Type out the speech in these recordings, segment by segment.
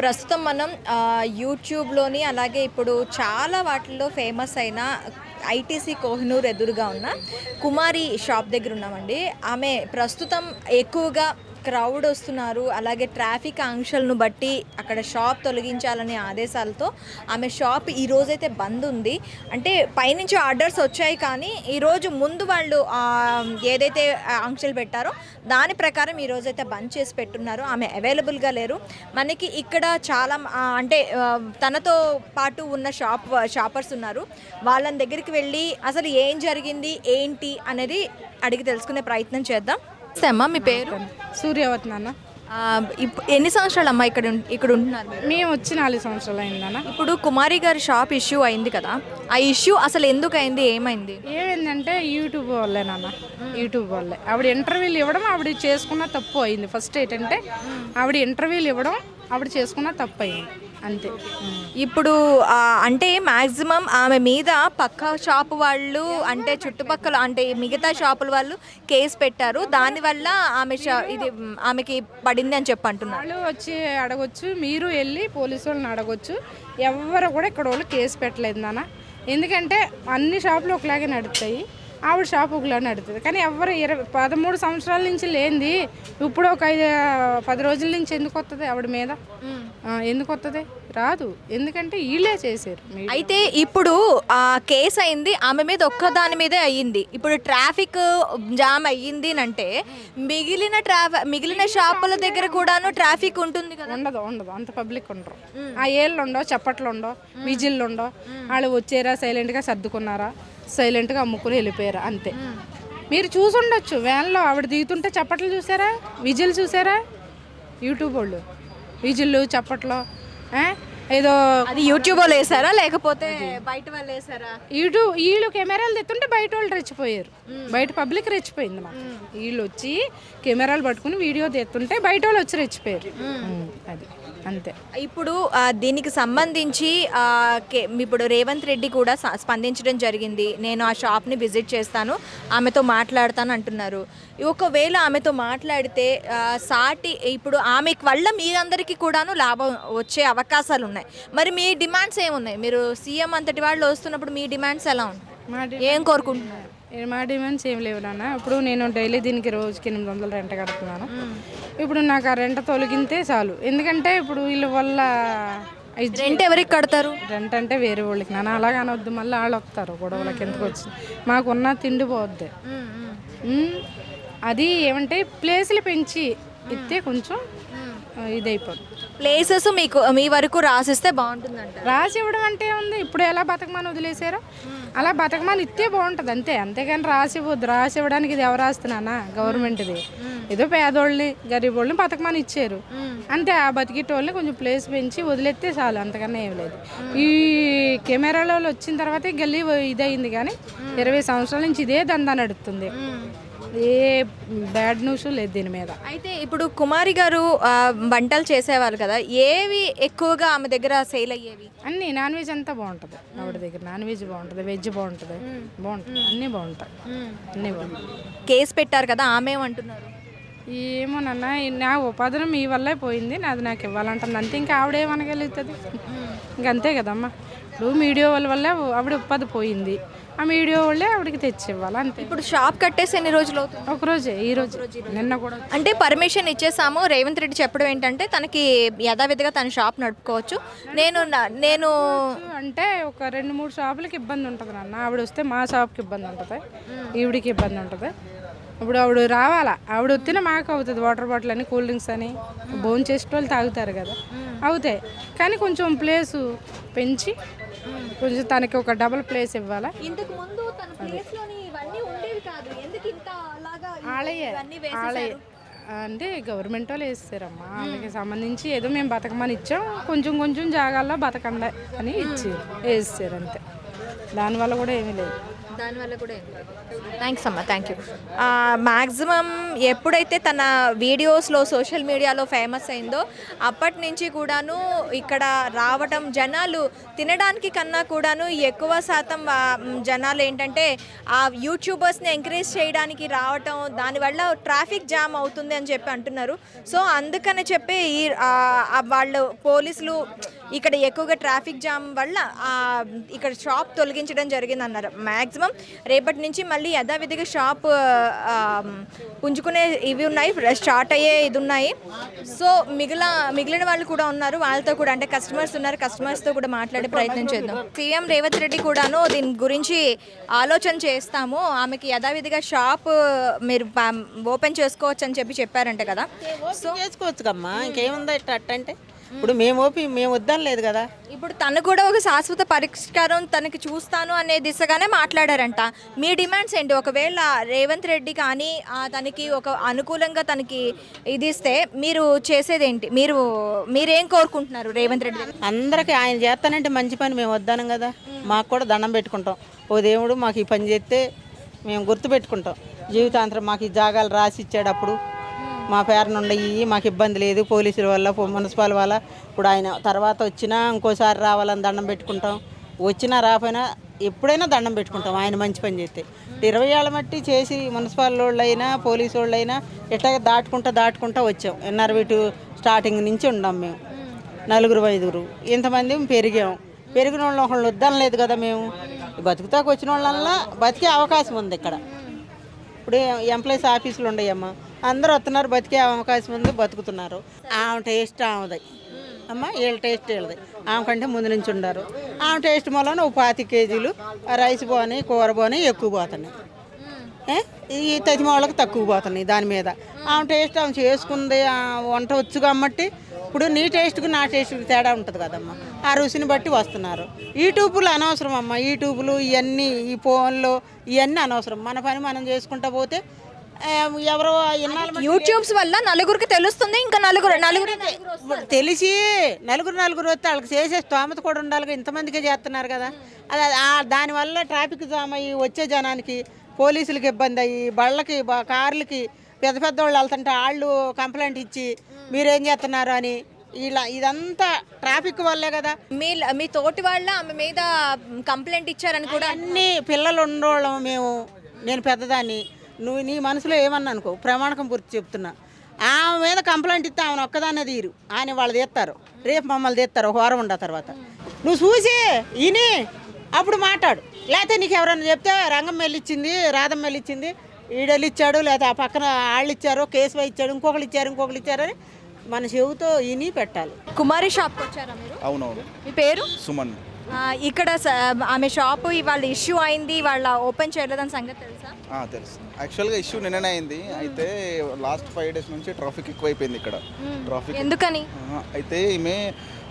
ప్రస్తుతం మనం యూట్యూబ్లోని అలాగే ఇప్పుడు చాలా వాటిల్లో ఫేమస్ అయిన ఐటీసీ కోహినూర్ ఎదురుగా ఉన్న కుమారి షాప్ దగ్గర ఉన్నామండి. ఆమె ప్రస్తుతం ఎక్కువగా క్రౌడ్ వస్తున్నారు. అలాగే ట్రాఫిక్ ఆంక్షలను బట్టి అక్కడ షాప్ తొలగించాలనే ఆదేశాలతో ఆమె షాప్ ఈ రోజైతే బంద్ ఉంది. అంటే పైనుంచి ఆర్డర్స్ వచ్చాయి కానీ ఈరోజు ముందు వాళ్ళు ఏదైతే ఆంక్షలు పెట్టారో దాని ప్రకారం ఈరోజైతే బంద్ చేసి పెట్టున్నారు. ఆమె అవైలబుల్గా లేరు. మనకి ఇక్కడ చాలా అంటే తనతో పాటు ఉన్న షాప్ షాపర్స్ ఉన్నారు. వాళ్ళని దగ్గరికి వెళ్ళి అసలు ఏం జరిగింది ఏంటి అనేది అడిగి తెలుసుకునే ప్రయత్నం చేద్దాం. అమ్మా మీ పేరు? సూర్యవతి నాన్న. ఆ, ఇప్- ఎన్ని సంవత్సరాలు అమ్మా ఇక్కడ ఉం- ఇక్కడ ఉంటున్నారు మీరు? మేము వచ్చి నాలుగు సంవత్సరాలు అయిందన్న ఇప్పుడు కుమారి గారి షాప్ ఇష్యూ అయింది కదా ఆ ఇష్యూ అసలు ఎందుకు అయింది ఏమైంది? ఏమైందంటే యూట్యూబ్ వల్లే నాన్న యూట్యూబ్ వల్లే. ఆవిడ ఇంటర్వ్యూలు ఇవ్వడం ఆవిడ చేసుకున్న తప్పు అయింది. ఫస్ట్ ఏంటంటే ఆవిడ ఇంటర్వ్యూలు ఇవ్వడం ఆవిడ చేసుకున్న తప్పు అయింది. అంతే. ఇప్పుడు ఆ, అంటే మాక్సిమం ఆమె మీద పక్క షాప్ వాళ్ళు అంటే చుట్టుపక్కల అంటే మిగతా షాపుల వాళ్ళు కేసు పెట్టారు. దానివల్ల ఆమె షా- ఇది మ్, ఆమెకి పడింది అని చెప్పి అంటున్నారు. వాళ్ళు వచ్చి అడగొచ్చు మీరు వెళ్ళి పోలీసు వాళ్ళని అడగొచ్చు. ఎవరు కూడా ఇక్కడ వాళ్ళు కేసు పెట్టలేదు నాన్న. ఎందుకంటే అన్ని షాపులు ఒకలాగే నడుస్తాయి ఆవిడ షాప్ ఒకలాగే నడుస్తుంది కానీ ఎవరు ఇరవై పదమూడు సంవత్సరాల నుంచి లేనిది ఇప్పుడు ఒక ఐదు పది రోజుల నుంచి ఎందుకు వస్తుంది ఆవిడ మీద? ఎందుకు వస్తుంది రాదు. ఎందుకంటే వీళ్ళే చేశారు అయితే ఇప్పుడు ఆ కేసు అయింది ఆమె మీద ఒక్క దాని మీదే అయ్యింది. ఇప్పుడు ట్రాఫిక్ జామ్ అయ్యింది అంటే మిగిలిన ట్రాఫిక్ మిగిలిన షాపుల దగ్గర కూడాను ట్రాఫిక్ ఉంటుంది కదా? ఉండదు ఉండదు. అంత పబ్లిక్ ఉండరు. ఆ ఏళ్ళు ఉండవు చప్పట్లు ఉండవు విజిల్లు ఉండవు వాళ్ళు వచ్చారా సైలెంట్గా సర్దుకున్నారా సైలెంట్గా అమ్ముకుని వెళ్ళిపోయారా అంతే. మీరు చూసుండొచ్చు. వ్యాన్లో ఆవిడ దిగుతుంటే చప్పట్లు చూసారా? విజిల్ చూసారా? యూట్యూబ్ వాళ్ళు విజిల్లు చప్పట్లు? ఏదో అది యూట్యూబ్ వాళ్ళు వేసారా లేకపోతే బయట వాళ్ళు వేసారా? వీడు వీళ్ళు కెమెరాలు తెస్తుంటే బయట వాళ్ళు రెచ్చిపోయారు. బయట పబ్లిక్ రెచ్చిపోయింది మాకు. వీళ్ళు వచ్చి కెమెరాలు పట్టుకుని వీడియో తెస్తుంటే బయట వాళ్ళు వచ్చి రెచ్చిపోయారు. అది. అంతే. ఇప్పుడు ఆ, దీనికి సంబంధించి ఆ, కే- ఇప్పుడు రేవంత్ రెడ్డి కూడా స- స్పందించడం జరిగింది. నేను ఆ షాప్ని విజిట్ చేస్తాను. ఆమెతో మాట్లాడతాను అంటున్నారు. ఒకవేళ ఆమెతో మాట్లాడితే ఆ, సాటి ఇప్పుడు ఆమె వల్ల మీరందరికీ కూడాను లాభం వచ్చే అవకాశాలు ఉన్నాయి. మరి మీ డిమాండ్స్ ఏమున్నాయి? మీరు సీఎం అంతటి వాళ్ళు వస్తున్నప్పుడు మీ డిమాండ్స్ ఎలా ఉన్నాయి? ఏం కోరుకుంటున్నారు? మా డిమాండ్స్ ఏం లేవు నాన్న. ఇప్పుడు నేను డైలీ దీనికి రోజుకి ఎనిమిది వందలు రెంట్ కడుతున్నాను. ఇప్పుడు నాకు ఆ రెంట్ తొలగితే చాలు. ఎందుకంటే ఇప్పుడు వీళ్ళ వల్ల రెంట్ ఎవరికి కడతారు? రెంట్ అంటే వేరే వాళ్ళకి నాన్న. అలాగ అనొద్దు. మళ్ళీ వాళ్ళు వస్తారు. గొడవలకి ఎందుకు వచ్చింది? మాకున్న తిండి పోద్ది. అది ఏమంటే ప్లేసులు పెంచి ఇస్తే కొంచెం ఆ, ఇదైపోద్ది. ప్లేసెస్ మీకు మీ వరకు రాసిస్తే బాగుంటుందంట రాసి ఇవ్వడం అంటే ఉంది ఇప్పుడు ఎలా బతకమని వదిలేసారో అలా బతకమని ఇస్తే బాగుంటుంది అంతే. అంతేగాని రాసి ఇవ్వద్దు. రాసి ఇవ్వడానికి ఇది ఎవరు రాస్తున్నానా గవర్నమెంట్ది. ఏదో పేదోళ్ళని గరీబోళ్ళని బతకమని ఇచ్చారు. అంతే. ఆ బతికేటోళ్ళని కొంచెం ప్లేస్ పెంచి వదిలేస్తే చాలు అంతకన్నా ఏం లేదు. ఈ కెమెరాలో వచ్చిన తర్వాత గల్లీ ఇదయింది కానీ ఇరవై సంవత్సరాల నుంచి ఇదే దందా నడుస్తుంది ఏ బ్యాడ్ న్యూస్ లేదు దీని మీద. అయితే ఇప్పుడు కుమారి గారు ఆ, వంటలు చేసేవాళ్ళు కదా ఏవి ఎక్కువగా ఆమె దగ్గర సేల్ అయ్యేవి? అన్నీ నాన్ వెజ్ అంతా బాగుంటుంది. ఆవిడ దగ్గర నాన్ వెజ్ బాగుంటుంది వెజ్ బాగుంటుంది బాగుంటుంది అన్నీ బాగుంటాయి. అన్నీ బాగుంటాయి. కేసు పెట్టారు కదా ఆమె ఏమంటున్నారు? ఏమోనన్న నా ఉపాధి మీ వల్లే పోయింది నాది నాకు ఇవ్వాలంటుంది. అంతే ఇంకా ఆవిడేమనగలుగుతుంది ఇంక అంతే కదమ్మా. ఇప్పుడు మీడియా వాళ్ళ వల్లే ఆవిడ ఉపాధి పోయింది. ఆ మీడియా వాళ్ళే ఆవిడకి తెచ్చి ఇవ్వాలి అంతే. ఇప్పుడు షాప్ కట్టేసి ఎన్ని రోజులు అవుతుంది? ఒకరోజే ఈ రోజు. నిన్న కూడా. అంటే పర్మిషన్ ఇచ్చేసాము. రేవంత్ రెడ్డి చెప్పడం ఏంటంటే తనకి యథావిధిగా తన షాప్ నడుపుకోవచ్చు. నేను నా- నేను అంటే ఒక రెండు మూడు షాపులకి ఇబ్బంది ఉంటుంది నాన్న. ఆవిడ వస్తే మా షాప్కి ఇబ్బంది ఉంటుంది. ఈవిడికి ఇబ్బంది ఉంటుంది. ఇప్పుడు ఆవిడ రావాలా? ఆవిడ వస్తేనే మాకు అవుతుంది. వాటర్ బాటిల్ అని కూల్ డ్రింక్స్ అని. భోజనం చేసే వాళ్ళు తాగుతారు కదా. అవుతాయి. కానీ కొంచెం ప్లేసు పెంచి కొంచెం తనకి ఒక డబుల్ ప్లేస్ ఇవ్వాలా? ఇంతకు ముందు తన ప్లేస్లోని ఇవన్నీ ఉండేవి కాదు. ఎందుకు ఇంత అలాగా ఆలయే. ఇవన్నీ ఆలయ. అంటే గవర్నమెంట్ వాళ్ళు వేస్తారమ్మా. వాళ్ళకి సంబంధించి ఏదో మేము బతకమని ఇచ్చాం. కొంచెం కొంచెం జాగాల్లో బతకండి అని ఇచ్చారు. వేస్తారు అంతే. దానివల్ల కూడా ఏమీ లేదు. దానివల్ల కూడా థ్యాంక్స్ అమ్మా థ్యాంక్ యూ. మ్యాక్సిమం ఎప్పుడైతే తన వీడియోస్లో సోషల్ మీడియాలో ఫేమస్ అయిందో అప్పటి నుంచి కూడాను ఇక్కడ రావటం జనాలు తినడానికి కన్నా కూడాను ఎక్కువ శాతం జనాలు ఏంటంటే ఆ యూట్యూబర్స్ని ఎంకరేజ్ చేయడానికి రావటం దానివల్ల ట్రాఫిక్ జామ్ అవుతుంది అని చెప్పి అంటున్నారు. సో అందుకని చెప్పి ఈ వాళ్ళు పోలీసులు ఇక్కడ ఎక్కువగా ట్రాఫిక్ జామ్ వల్ల ఇక్కడ షాప్ తొలగించడం జరిగింది అన్నారు మ్యాక్సిమం రేపటి నుంచి మళ్ళీ యథావిధిగా షాప్ పుంజుకునే ఇవి ఉన్నాయి స్టార్ట్ అయ్యే ఇది ఉన్నాయి. సో మిగిలిన మిగిలిన వాళ్ళు కూడా ఉన్నారు వాళ్ళతో కూడా అంటే కస్టమర్స్ ఉన్నారు కస్టమర్స్తో కూడా మాట్లాడే ప్రయత్నం చేద్దాం. సీఎం రేవంత్ రెడ్డి కూడాను దీని గురించి ఆలోచన చేస్తాము. ఆమెకి యథావిధిగా షాప్ మీరు ఓపెన్ చేసుకోవచ్చు అని చెప్పి చెప్పారంట కదా. సో చేసుకోవచ్చు కమ్మా ఇంకేముందో ఇట్ట అట్ట అంటే ఇప్పుడు మేము ఓపి మేము వద్దాం లేదు కదా. ఇప్పుడు తను కూడా ఒక శాశ్వత పరిష్కారం తనకి చూస్తాను అనే దిశగానే మాట్లాడారంట. మీ డిమాండ్స్ ఏంటి? ఒకవేళ రేవంత్ రెడ్డి కానీ తనకి ఒక అనుకూలంగా తనకి ఇది ఇస్తే మీరు చేసేదేంటి మీరు మీరేం కోరుకుంటున్నారు రేవంత్ రెడ్డి? అందరికి ఆయన చేస్తానంటే మంచి పని మేము వద్దానం కదా. మాకు కూడా దండం పెట్టుకుంటాం. ఓ దేవుడు మాకు ఈ పని చేస్తే మేము గుర్తు పెట్టుకుంటాం. జీవితాంతరం మాకు ఈ జాగాలు రాసి ఇచ్చాడు అప్పుడు. మా పేరున ఉండయి మాకు ఇబ్బంది లేదు. పోలీసుల వల్ల పో- మున్సిపల్ వల్ల ఇప్పుడు ఆయన తర్వాత వచ్చినా ఇంకోసారి రావాలని దండం పెట్టుకుంటాం. వచ్చినా రాపోయినా ఎప్పుడైనా దండం పెట్టుకుంటాం ఆయన మంచి పని చేస్తే. ఇరవై ఏళ్ళ మట్టి చేసి మున్సిపల్ వాళ్ళైనా పోలీసు వాళ్ళైనా ఇట్లా దాటుకుంటా దాటుకుంటా వచ్చాం. ఎన్ఆర్వి టూ స్టార్టింగ్ నుంచి ఉన్నాం మేము. నలుగురు ఐదుగురు. ఇంతమంది పెరిగాం. పెరిగిన వాళ్ళు ఒకళ్ళు వద్దాం లేదు కదా మేము. బతుకుతాకు వచ్చిన వాళ్ళల్లా బతికే అవకాశం ఉంది ఇక్కడ. ఇప్పుడు ఎంప్లాయీస్ ఆఫీసులు ఉన్నాయమ్మా అందరూ వస్తున్నారు బతికే అవకాశం ఉంది బతుకుతున్నారు. ఆమె టేస్ట్ ఆమెది. అమ్మ వీళ్ళ టేస్ట్ వీళ్ళది. ఆమె కంటే ముందు నుంచి ఉండారు. ఆమె టేస్ట్ మూలన ఒక పాతి కేజీలు రైస్ పోని కూర పోని ఎక్కువ పోతున్నాయి. ఈ తదిమ వాళ్ళకి తక్కువ పోతున్నాయి దాని మీద. ఆమె టేస్ట్ ఆమె చేసుకుంది వంట వచ్చు కాబట్టి ఇప్పుడు నీ టేస్ట్కు నా టేస్ట్కి తేడా ఉంటుంది కదమ్మా. ఆ రుచిని బట్టి వస్తున్నారు. యూట్యూబ్లు అనవసరం అమ్మ. యూట్యూబ్లు ఇవన్నీ ఈ ఫోన్లు ఇవన్నీ అనవసరం. మన పని మనం చేసుకుంటా పోతే ఎవరో యూట్యూబ్స్ వల్ల నలుగురికి తెలుస్తుంది ఇంకా నలుగురు నలుగురు ఇప్పుడు తెలిసి నలుగురు నలుగురు వస్తే వాళ్ళకి చేసే స్తోమత కూడా ఉండాలి ఇంతమందికే చేస్తున్నారు కదా. అది దానివల్ల ట్రాఫిక్ జామ్ అయ్యి వచ్చే జనానికి పోలీసులకి ఇబ్బంది అయ్యి బళ్ళకి కార్లకి పెద్ద పెద్ద వాళ్ళు వెళ్తుంటే వాళ్ళు కంప్లైంట్ ఇచ్చి మీరేం చేస్తున్నారు అని ఇలా ఇదంతా ట్రాఫిక్ వల్లే కదా. మీ మీ తోటి వాళ్ళ ఆమె మీద కంప్లైంట్ ఇచ్చారని కూడా అన్ని పిల్లలు ఉండోళ్ళం మేము నేను పెద్దదాన్ని. నువ్వు నీ మనసులో ఏమన్నా అనుకో ప్రమాణకం పూర్తి చెప్తున్నా. ఆమె మీద కంప్లైంట్ ఇస్తే ఆమెను ఒక్కదాన్నే తీరు ఆయన వాళ్ళు తీస్తారు. రేపు మమ్మల్ని తీస్తారు ఒక వారం ఉండ తర్వాత. నువ్వు చూసి ఇని అప్పుడు మాట్లాడు. లేకపోతే నీకు ఎవరైనా చెప్తే రంగం వెళ్ళిచ్చింది రాధం వెళ్ళిచ్చింది ఈడెళ్ళి ఇచ్చాడు లేకపోతే ఆ పక్కన వాళ్ళు ఇచ్చారు కేసు ఇచ్చాడు ఇంకొకరు ఇచ్చారు ఇంకొకరు ఇచ్చారని మన చెవుతో ఇని పెట్టాలి. కుమారి షాప్కి వచ్చారా మీరు? అవునవును. మీ పేరు? సుమన్. ఆ, ఇక్కడ స- ఆమె షాప్ ఇవాళ ఇష్యూ అయింది వాళ్ళ ఓపెన్ చేయలేదని సంగతి తెలుసా? తెలుసు. యాక్చువల్గా ఇష్యూ నిన్ననే అయింది. అయితే లాస్ట్ ఫైవ్ డేస్ నుంచి ట్రాఫిక్ ఎక్కువైపోయింది ఇక్కడ. ట్రాఫిక్ ఎందుకని? ఆ, అయితే ఈమె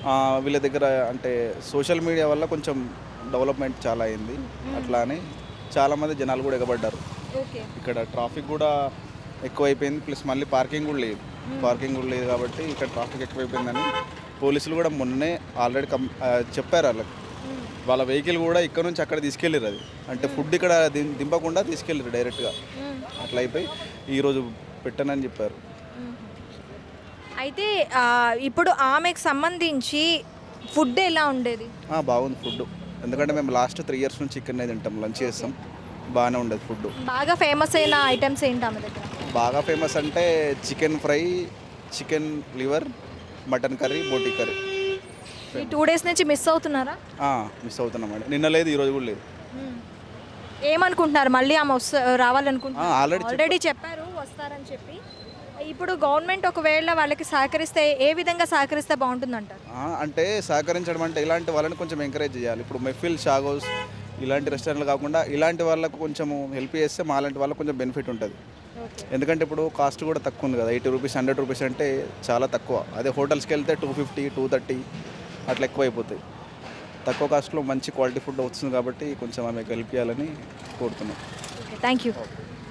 ఆ, వీళ్ళ దగ్గర అంటే సోషల్ మీడియా వల్ల కొంచెం డెవలప్మెంట్ చాలా అయింది. అట్లా అని చాలామంది జనాలు కూడా ఎగబడ్డారు. ఓకే ఇక్కడ ట్రాఫిక్ కూడా ఎక్కువైపోయింది. ప్లస్ మళ్ళీ పార్కింగ్ కూడా లేదు. పార్కింగ్ కూడా లేదు కాబట్టి ఇక్కడ ట్రాఫిక్ ఎక్కువైపోయిందని పోలీసులు కూడా మొన్నే ఆల్రెడీ కం ఆ, చెప్పారు వాళ్ళకి. వాళ్ళ వెహికల్ కూడా ఇక్కడ నుంచి అక్కడ తీసుకెళ్ళారు అది. అంటే ఫుడ్ ఇక్కడ దింపకుండా తీసుకెళ్ళారు డైరెక్ట్గా. అట్లా అయిపోయి ఈరోజు పెట్టనని చెప్పారు. అయితే ఇప్పుడు ఆమెకు సంబంధించి ఫుడ్ ఎలా ఉండేది? బాగుంది ఫుడ్ ఎందుకంటే మేము లాస్ట్ త్రీ ఇయర్స్ నుంచి ఇక్కడనే తింటాం లంచ్ చేస్తాం. బాగానే ఉండేది ఫుడ్ బాగా ఫేమస్ అయిన ఐటమ్స్ ఏంటి ఆమె దగ్గర? బాగా ఫేమస్ అంటే chicken fry chicken liver mutton curry బోటీ కర్రీ. ఈ టూ డేస్ నుంచి మిస్ అవుతున్నారా? మిస్ అవుతున్నాం అండి నిన్న లేదు ఈరోజు కూడా లేదు. ఏమనుకుంటున్నారు? మళ్ళీ ఆమె వస్తా రావాలనుకుంటున్నారు? ఆల్రెడీ చెప్పారు. వస్తారని చెప్పి. ఇప్పుడు గవర్నమెంట్ ఒకవేళ వాళ్ళకి సహకరిస్తే ఏ విధంగా సహకరిస్తే బాగుంటుందంటారు? ఆ, అంటే సహకరించడం అంటే ఇలాంటి వాళ్ళని కొంచెం ఎంకరేజ్ చేయాలి. ఇప్పుడు మెఫిల్ షాగోస్ ఇలాంటి రెస్టారెంట్లు కాకుండా ఇలాంటి వాళ్ళకు కొంచెం హెల్ప్ చేస్తే మా లాంటి వాళ్ళకి కొంచెం బెనిఫిట్ ఉంటుంది. ఎందుకంటే ఇప్పుడు కాస్ట్ కూడా తక్కువ ఉంది కదా. ఎయిటీ రూపీస్ హండ్రెడ్ రూపీస్ అంటే చాలా తక్కువ. అదే హోటల్స్కి వెళ్తే టూ ఫిఫ్టీ టూ థర్టీ అట్లా ఎక్కువైపోతాయి. తక్కువ కాస్ట్లో మంచి క్వాలిటీ ఫుడ్ వస్తుంది కాబట్టి కొంచెం ఆమెకు హెల్ప్ చేయాలని కోరుతున్నాం థ్యాంక్ యూ